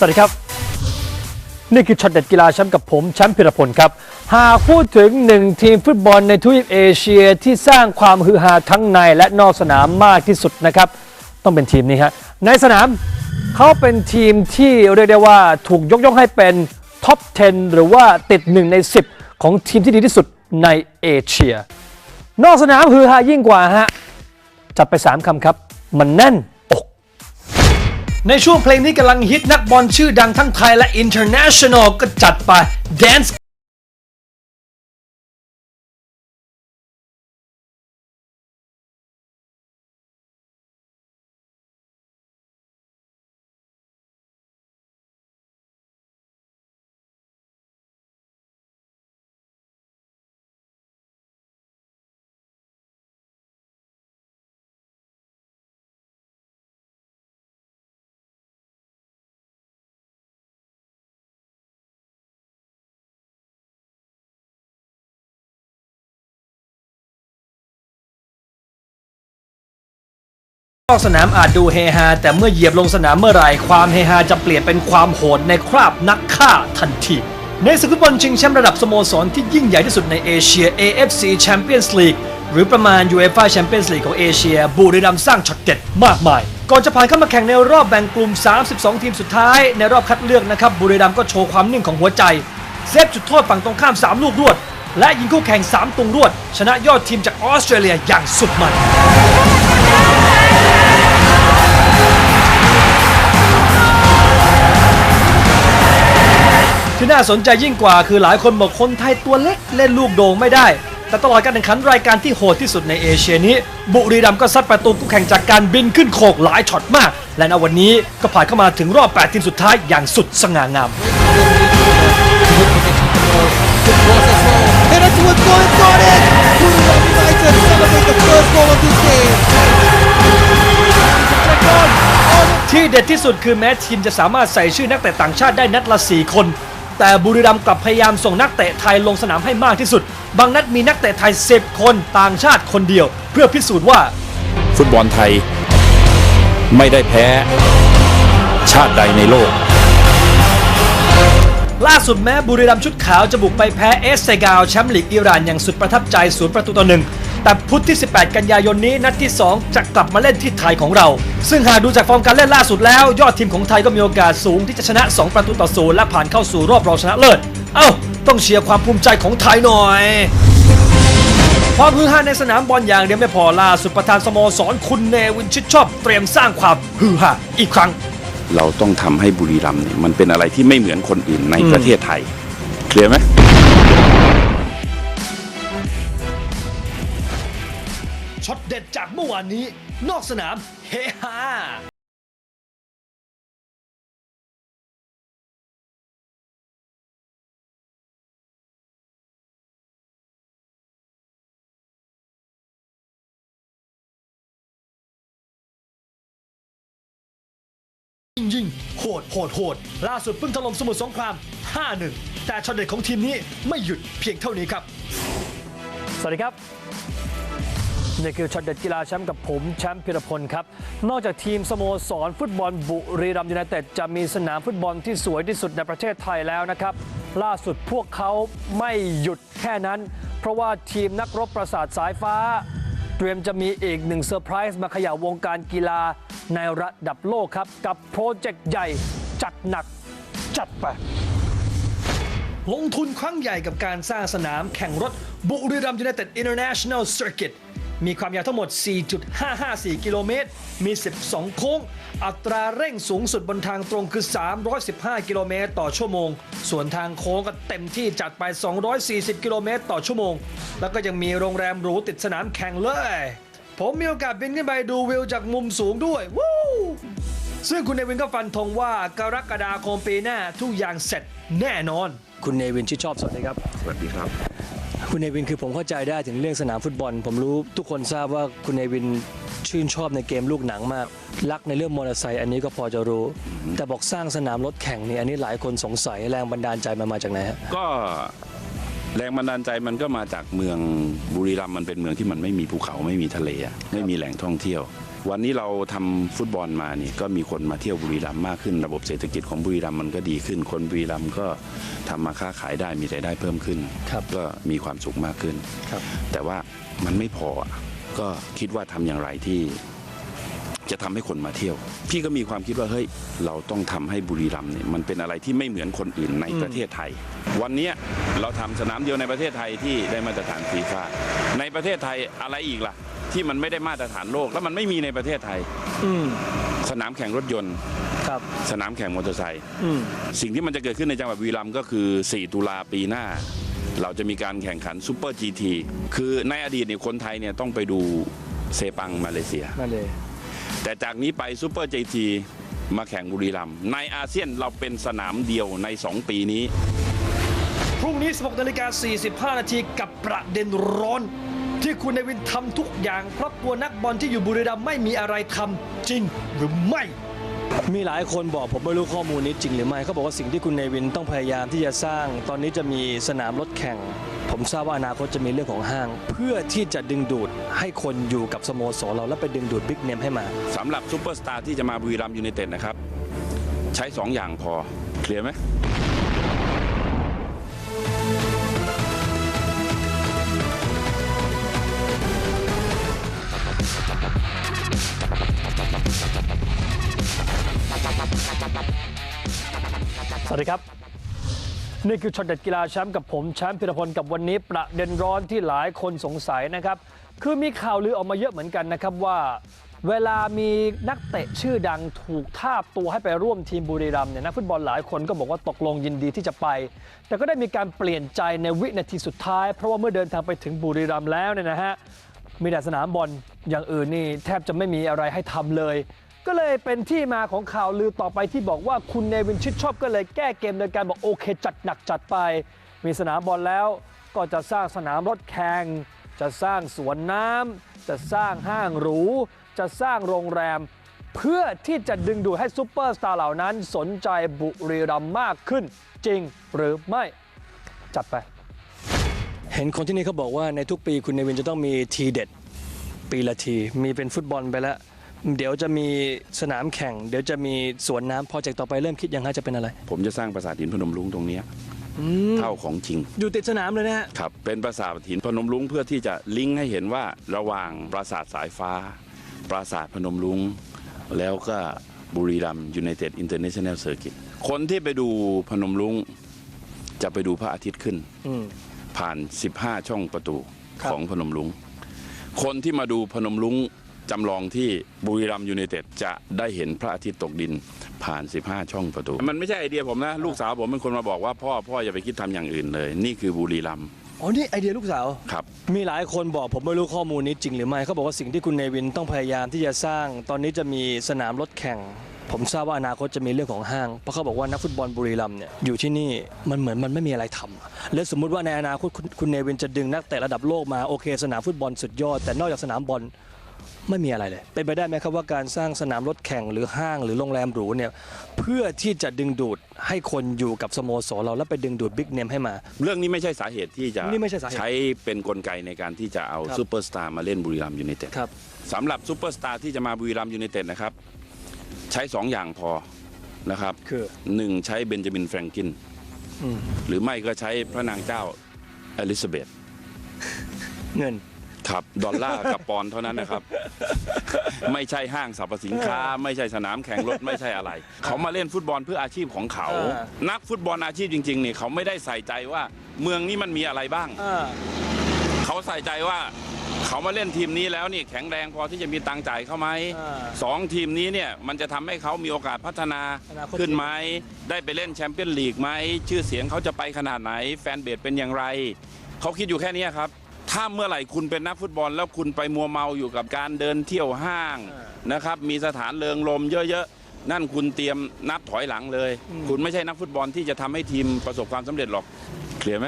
สวัสดีครับ นี่คือช็อตเด็ดกีฬาแชมป์กับผมแชมป์พิรพลครับ หากพูดถึงหนึ่งทีมฟุตบอลในทวีปเอเชียที่สร้างความฮือฮาทั้งในและนอกสนามมากที่สุดนะครับ ต้องเป็นทีมนี้ฮะในสนามเขาเป็นทีมที่เรียกได้ว่าถูกยกย่องให้เป็นท็อป 10 หรือว่าติด 1 ใน 10 ของทีมที่ดีที่สุดในเอเชีย นอกสนามฮือฮายิ่งกว่าฮะจัดไป 3คำครับ มันแน่น ในช่วงเพลงนี้กำลังฮิตนักบอลชื่อดังทั้งไทยและ international ก็จัดไป dance นอกสนามอาจดูเฮฮาแต่เมื่อเหยียบลงสนามเมื่อไหร่ความเฮฮาจะเปลี่ยนเป็นความโหดในคราบนักฆ่าทันที ในศึกฟุตบอลชิงแชมป์ระดับสโมสรที่ยิ่งใหญ่ที่สุดในเอเชีย AFC Champions League หรือประมาณ UEFA Champions League ของเอเชีย บุรีรัมย์สร้างช็อตเด็ดมากมาย ก่อนจะผ่านเข้ามาแข่งในรอบแบ่งกลุ่ม 32 ทีมสุดท้าย ในรอบคัดเลือกนะครับบุรีรัมย์ก็โชว์ความนิ่งของหัวใจเซฟจุดโทษฝั่งตรงข้าม 3 ลูกรวด และยิงคู่แข่ง 3ตุงรวด ชนะยอดทีมจากออสเตรเลียอย่างสุดมัน ที่น่าสนใจยิ่งกว่าคือหลายคนบอกคนไทยตัวเล็กเล่นลูกโด่งไม่ได้ แต่ตลอดการแข่งขันรายการที่โหดที่สุดในเอเชียนี้ บุรีรัมย์ก็ซัดประตูคู่แข่งจากการบินขึ้นโขกหลายช็อตมาก และในวันนี้ก็ผ่านเข้ามาถึงรอบ 8 ทีมสุดท้ายอย่างสุดสง่างามที่เด็ดที่สุดคือแม้ทีมจะสามารถใส่ชื่อนักเตะต่างชาติได้นัดละ 4 คน แต่บุรีรัมย์กลับพยายามส่งนักเตะไทยลงสนามให้มากที่สุด บางนัดมีนักเตะไทย 10 คนต่างชาติคนเดียว เพื่อพิสูจน์ว่า ฟุตบอลไทย ไม่ได้แพ้ ชาติใดในโลก ล่าสุดแม้บุรีรัมย์ชุดขาวจะบุกไปแพ้เอสเซกาวแชมป์ลีกอิหร่านอย่างสุดประทับใจศูนย์ประตูต่อหนึ่ง แต่พุธที่ 18 กันยายนนี้นัดที่ 2 จะกลับมาเล่นที่ไทยของเรา ซึ่งหากดูจากฟอร์มการเล่นล่าสุดแล้ว ยอดทีมของไทยก็มีโอกาสสูงที่จะชนะ 2 ประตูต่อศูนย์และผ่านเข้าสู่รอบรองชนะเลิศ เอ้า ต้องเชียร์ความภูมิใจของไทยหน่อยความฮือฮาในสนามบอลอย่างเดียวไม่พอล่าสุดประธานสโมสรคุณเนวินชิดชอบ เตรียมสร้างความฮือฮาอีกครั้ง เราต้องทำให้บุรีรัมย์เนี่ยมันเป็นอะไรที่ไม่เหมือนคนอื่นในประเทศไทย เคลียร์ไหม ช็อตเด็ดจากเมื่อวานนี้ นอกสนามเฮฮายิงโหดโหดโหดล่าสุดเพิ่งถล่มสมุทรสงคราม 5-1 แต่ช็อตเด็ดของทีมนี้ไม่หยุดเพียงเท่านี้ครับ สวัสดีครับ นี่คือช็อตเด็ดกีฬาแชมป์กับผมแชมป์พิรพลครับ นอกจากทีมสโมสรฟุตบอลบุรีรัมย์ยูไนเต็ดจะมีสนามฟุตบอลที่สวยที่สุดในประเทศไทยแล้วนะครับ ล่าสุดพวกเขาไม่หยุดแค่นั้น เพราะว่าทีมนักรบประสาทสายฟ้า เตรียมจะมีอีกหนึ่งเซอร์ไพรส์มาเขย่าวงการกีฬาในระดับโลกครับ กับโปรเจกต์ใหญ่จัดหนักจัดไปลงทุนครั้งใหญ่กับการสร้างสนามแข่งรถบุรีรัมย์ยูไนเต็ด International Circuit มีความยาวทั้งหมด 4.554 กิโลเมตร มี 12 โค้ง อัตราเร่งสูงสุดบนทางตรงคือ 315 กิโลเมตรต่อชั่วโมง ส่วนทางโค้งก็เต็มที่จัดไป 240 กิโลเมตรต่อชั่วโมง แล้วก็ยังมีโรงแรมหรูติดสนามแข่งเลย ผมมีโอกาสบินขึ้นไปดูวิวจากมุมสูงด้วย วู้ซึ่งคุณเนวินก็ฟันธงว่ากรกฎาคมปีหน้าทุกอย่างเสร็จแน่นอน คุณเนวินที่ชอบสวัสดีครับ สวัสดีครับ คุณเนวินคือผมเข้าใจได้ถึงเรื่องสนามฟุตบอล ผมรู้ทุกคนทราบว่าคุณเนวินชื่นชอบในเกมลูกหนังมาก รักในเรื่องมอเตอร์ไซค์อันนี้ก็พอจะรู้ แต่บอกสร้างสนามรถแข่งนี่อันนี้หลายคนสงสัยแรงบันดาลใจมันมาจากไหนฮะก็ แรงบันดาลใจมันก็มาจากเมืองบุรีรัมย์มันเป็นเมืองที่มันไม่มีภูเขาไม่มีทะเลอะไม่มีแหล่งท่องเที่ยว วันนี้เราทำฟุตบอลมานี่ก็มีคนมาเที่ยวบุรีรัมย์มากขึ้น ระบบเศรษฐกิจของบุรีรัมย์มันก็ดีขึ้น คนบุรีรัมย์ก็ทำมาค้าขายได้มีรายได้เพิ่มขึ้นครับก็มีความสุขมากขึ้นครับแต่ว่ามันไม่พออะก็คิดว่าทำอย่างไรที่ จะทำให้คนมาเที่ยว พี่ก็มีความคิดว่าเฮ้ยเราต้องทำให้บุรีรัมย์เนี่ยมันเป็นอะไรที่ไม่เหมือนคนอื่นในประเทศไทย วันเนี้ยเราทำสนามเดียวในประเทศไทยที่ได้มาตรฐานฟีฟ่าในประเทศไทยอะไรอีกล่ะ ที่มันไม่ได้มาตรฐานโลก แล้วมันไม่มีในประเทศไทยอืมสนามแข่งรถยนต์ครับสนามแข่งมอเตอร์ไซค์อืมสิ่งที่มันจะเกิดขึ้นในจังหวัดบุรีรัมย์ก็คือ 4 ตุลาปีหน้า เราจะมีการแข่งขันซูเปอร์จีทีคือในอดีตเนี่ยคนไทยเนี่ยต้องไปดูเซปังมาเลเซียนั่นเลย แต่จากนี้ไปซูเปอร์เจทีมาแข่งบุรีรัมย์ในอาเซียนเราเป็นสนามเดียวใน 2 ปีนี้ พรุ่งนี้ 16นาฬิกา45 นาทีกับประเด็นร้อน ที่คุณในวินทำทุกอย่างเพราะกลัวนักบอลที่อยู่บุรีรัมย์ไม่มีอะไรทำจริงหรือไม่ มีหลายคนบอกผมไม่รู้ข้อมูลนี้จริงหรือไม่เขาบอกว่าสิ่งที่คุณเนวินต้องพยายามที่จะสร้าง ตอนนี้จะมีสนามรถแข่ง ผมทราบว่าอนาคตจะมีเรื่องของห้าง เพื่อที่จะดึงดูดให้คนอยู่กับสโมสรเราแล้วไปดึงดูดบิ๊กเนมให้มาสำหรับซูเปอร์สตาร์ที่จะมาบุรีรัมยูไนเต็ดนะครับ ใช้ 2 อย่างพอเคลียร์ไหม วัสดีครับ นี่คือช็อตเด็ดกีฬาแชมป์กับผมแชมป์พิรพลกับวันนี้ประเด็นร้อนที่หลายคนสงสัยนะครับ คือมีข่าวลือออกมาเยอะเหมือนกันนะครับว่า เวลามีนักเตะชื่อดังถูกทาบตัวให้ไปร่วมทีมบุรีรัมย์เนี่ยนักฟุตบอลหลายคนก็บอกว่าตกลงยินดีที่จะไป แต่ก็ได้มีการเปลี่ยนใจในวินาทีสุดท้าย เพราะว่าเมื่อเดินทางไปถึงบุรีรัมย์แล้วเนี่ยนะฮะมีแต่สนามบอลอย่างอื่นนี่แทบจะไม่มีอะไรให้ทำเลย ก็เลยเป็นที่มาของข่าวลือต่อไปที่บอกว่าคุณเนวินชิดชอบก็เลยแก้เกมโดยการบอกโอเค จัดหนักจัดไป มีสนามบอลแล้วก็จะสร้างสนามรถแข่งจะสร้างสวนน้ำจะสร้างห้างหรู จะสร้างโรงแรม เพื่อที่จะดึงดูดให้ซูเปอร์สตาร์เหล่านั้นสนใจบุรีรัมย์มากขึ้นจริงหรือไม่ จัดไป เห็นคนที่นี่เขาบอกว่าในทุกปีคุณเนวินจะต้องมีทีเด็ด ปีละที มีเป็นฟุตบอลไปแล้ว เดี๋ยวจะมีสนามแข่ง เดี๋ยวจะมีสวนน้ำโปรเจกต์ต่อไปเริ่มคิดยังไงจะเป็นอะไรผมจะสร้างปราสาทหินพนมรุ้งตรงเนี้ยเท่าของจริงอยู่ติดสนามเลยนะฮะครับเป็นปราสาทหินพนมรุ้งเพื่อที่จะลิงก์ให้เห็นว่าระหว่างปราสาทสายฟ้า ปราสาทพนมรุ้งแล้วก็บุรีรัมยูไนเต็ดอินเตอร์เนชั่นแนลเซอร์กิตคนที่ไปดูพนมรุ้งจะไปดูพระอาทิตย์ขึ้น อืม ผ่าน 15 ช่องประตูครับ ของพนมรุง้งคนที่มาดูพนมรุ้ง จำลองที่บุรีรัมยูไนเต็ดจะได้เห็นพระอาทิตย์ตกดินผ่าน 15 ช่องประตู มันไม่ใช่ไอเดียผมนะ ลูกสาวผมเป็นคนมาบอกว่าพ่อพ่ออย่าไปคิดทำอย่างอื่นเลย นี่คือบุรีรัมย์อ๋อ นี่ไอเดียลูกสาว ครับ มีหลายคนบอกผมไม่รู้ข้อมูลนี้จริงหรือไม่เขาบอกว่าสิ่งที่คุณเนวินต้องพยายามที่จะสร้าง ตอนนี้จะมีสนามรถแข่ง ผมทราบว่าอนาคตจะมีเรื่องของห้าง เพราะเขาบอกว่านักฟุตบอลบุรีรัมย์เนี่ยอยู่ที่นี่มันเหมือนมันไม่มีอะไรทำและสมมุติว่าในอนาคตคุณคุณเนวินจะดึงนักเตะระดับโลกมาโอเค สนามฟุตบอลสุดยอดแต่นอกจากสนามบอล ไม่มีอะไรเลย เป็นไปได้ไหมครับว่าการสร้างสนามรถแข่งหรือห้างหรือโรงแรมหรูเนี่ยเพื่อที่จะดึงดูดให้คนอยู่กับสโมสรเราแล้วไปดึงดูดบิ๊กเนมให้มา เรื่องนี้ไม่ใช่สาเหตุที่จะนี่ไม่ใช่สาเหตุใช้เป็นกลไกในการที่จะเอาครับ ซูเปอร์สตาร์มาเล่นบุรีรัมยูไนเต็ด ครับ สำหรับซูเปอร์สตาร์ที่จะมาบุรีรัมยูไนเต็ดนะครับ ใช้ 2 อย่างพอนะครับคือหนึ่งใช้เบนจามินแฟรงกินอืม หรือไม่ก็ใช้พระนางเจ้าอลิซาเบธเงิน ครับ ดอลลาร์กับปอนด์เท่านั้นนะครับ ไม่ใช่ห้างสรรพสินค้า ไม่ใช่สนามแข่งรถไม่ใช่อะไร เขามาเล่นฟุตบอลเพื่ออาชีพของเขาอ่านักฟุตบอลอาชีพจริงๆเนี่ยเขาไม่ได้ใส่ใจว่าเมืองนี้มันมีอะไรบ้างอ่าเขาใส่ใจว่าเขามาเล่นทีมนี้แล้วนี่แข็งแรงพอที่จะมีตังค์จ่ายเขาไหมอ่าสองทีมนี้เนี่ยมันจะทำให้เขามีโอกาสพัฒนาอนาคต ขึ้นไหมได้ไปเล่นแชมเปี้ยนลีกไหมชื่อเสียงเขาจะไปขนาดไหน แฟนเบสเป็นอย่างไร เขาคิดอยู่แค่นี้ครับ ถ้าเมื่อไหร่คุณเป็นนักฟุตบอล แล้วคุณไปมัวเมาอยู่กับการเดินเที่ยวห้างนะครับ มีสถานเริงรมเยอะๆ นั่นคุณเตรียมนับถอยหลังเลย คุณไม่ใช่นักฟุตบอลที่จะทำให้ทีมประสบความสำเร็จหรอกเคลียร์ไหม